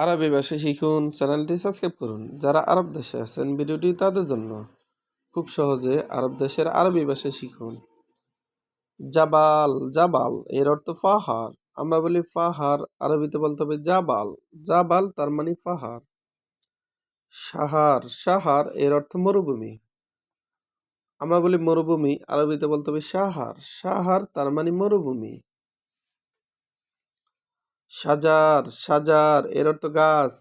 আরবি ভাষা শিখুন, চ্যানেলটি সাবস্ক্রাইব করুন। যারা আরব দেশে আছেন, ভিডিওটি তাদের জন্য খুব সহজে আরব দেশের আরবি ভাষা শিখুন। জাবাল জাবাল, এর অর্থ পাহাড় আমরা বলি পাহাড় আরবিতে বলতে হবে জাবাল। জাবাল তার মানে পাহাড় সাহার সাহার এর অর্থ মরুভূমি। আমরা বলি মরুভূমি, আরবিতে বলতে হবে সাহার সাহার তার মানে মরুভূমি। সাজার সাজার, এর অর্থ গাছ।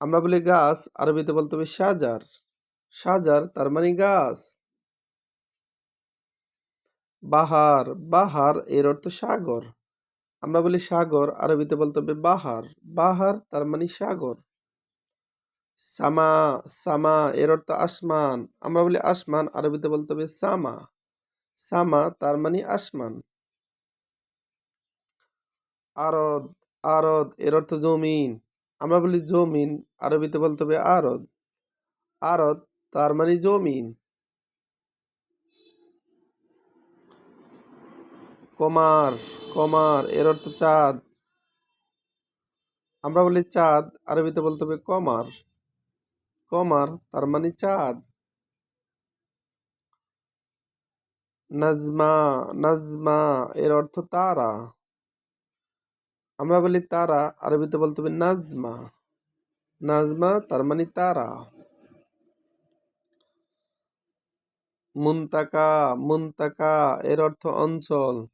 আমরা বলি গাছ, আরবিতে বলতে হবে সাজার। সাজার, তার মানে গাছ। বাহার বাহার, এর অর্থ সাগর। আমরা বলি সাগর, আরবিতে বলতে হবে বাহার। বাহার, তার মানে সাগর। সামা সামা, এর অর্থ আসমান। আমরা বলি আসমান, আরবিতে বলতে হবে সামা। সামা, তার মানে আসমান। আরদ আরদ এর অর্থ জমিন। আমরা বলি জমিন, আরবিতে বলতে হবে আরদ। আরদ তার মানে জমিন। কমার কমার এর অর্থ চাঁদ। আমরা বলি চাঁদ, আরবিতে বলতে হবে কমার। কমার তার মানে চাঁদ। নাজমা নাজমা এর অর্থ তারা। আমরা বলি তারা, আরবিতে বলতে হবে নাজমা। নাজমা তার মানে তারা। মুন্তাকা মুন্তাকা এর অর্থ অঞ্চল।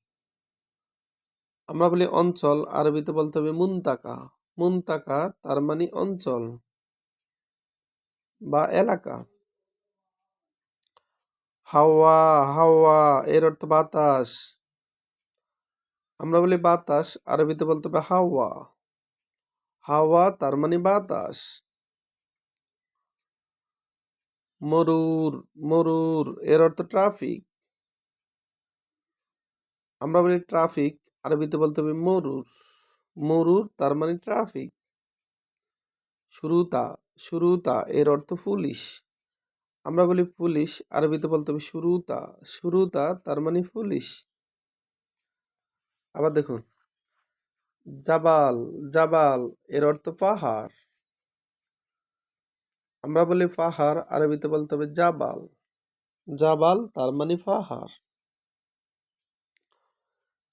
আমরা বলি অঞ্চল, আরবিতে বলতে হবে মুন্তাকা। মুন্তাকা তার মানে অঞ্চল বা এলাকা। হাওয়া হাওয়া এর অর্থ বাতাস। আমরা বলি বাতাস, আরবিতে বলতে হবে হাওয়া। হাওয়া তার মানে বাতাস। মরুর মরুর, এর অর্থ ট্রাফিক আমরা বলি ট্রাফিক আরবিতে বলতে হবে মরুর। মরুর তার মানে ট্রাফিক শুরুতা শুরুতা এর অর্থ পুলিশ আমরা বলি পুলিশ আরবিতে বলতে হবে শুরুতা শুরুতা তার মানে পুলিশ আবার দেখুন। জাবাল জাবাল, এর অর্থ পাহাড়। আমরা বলি পাহাড়, আরবিতে বলতে হবে জাবাল। জাবাল তার মানে পাহাড়।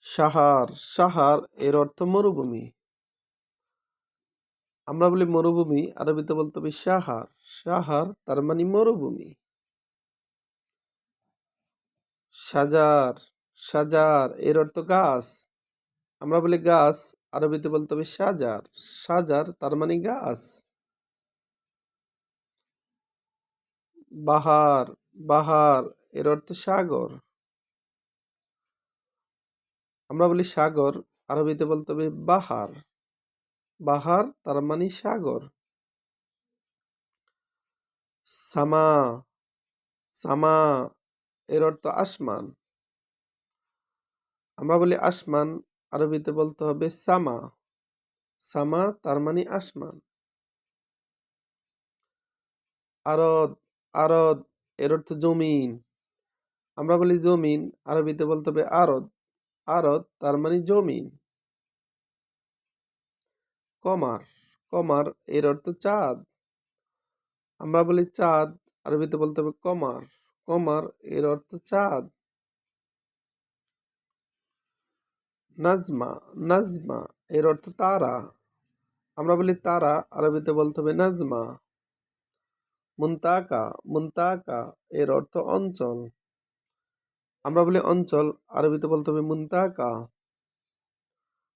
সাহার সাহার এর অর্থ মরুভূমি। আমরা বলি মরুভূমি, আরবিতে বলতে হবে সাহার। সাহার তার মানে মরুভূমি। সাজার সাজার এর অর্থ গাছ। আমরা বলি গাছ, আরবিতে বলতে হবে সাজার। সাজার তার মানে গাছ। বাহার বাহার, এর অর্থ সাগর। আমরা বলি সাগর, আরবিতে বলতে হবে বাহার। বাহার তার মানে সাগর। সামা সামা, এর অর্থ আসমান। আমরা বলি আসমান আরবিতে বলতে হবে সামা। সামা তার মানে আসমান। আরদ আরদ এর অর্থ জমিন। আমরা বলি জমিন, আরবিতে বলতে হবে আরদ। আরদ তার মানে জমিন। কমার কমার এর অর্থ চাঁদ। আমরা বলি চাঁদ, আরবিতে বলতে হবে কমার। কমার এর অর্থ চাঁদ। নাজমা নাজমা, এর অর্থ তারা। আমরা বলি তারা, আরবিতে বলতে হবে নাজমা। মুন্তাকা মুন্তাকা, এর অর্থ অঞ্চল। আমরা বলি অঞ্চল, আরবিতে বলতে হবে মুন্তাকা।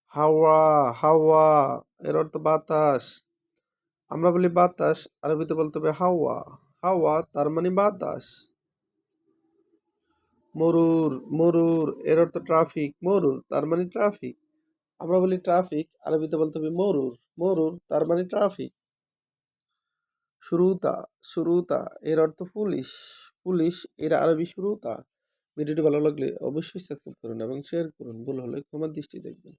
হাওয়া হাওয়া, এর অর্থ বাতাস। আমরা বলি বাতাস, আরবিতে বলতে হবে হাওয়া। হাওয়া তার মানে বাতাস। মরুর মরুর, এর অর্থ ট্রাফিক মরুর, তার মানে ট্রাফিক আমরা বলি ট্রাফিক আরবিতে বলতে হবে মরুর মরুর, তার মানে ট্রাফিক শুরুতা শুরুতা এর অর্থ পুলিশ পুলিশ, এর আরবি শুরুতা ভিডিওটি ভালো লাগলে অবশ্যই সাবস্ক্রাইব করুন এবং শেয়ার করুন, ভুল হলে ক্ষমার দৃষ্টি দেখবেন।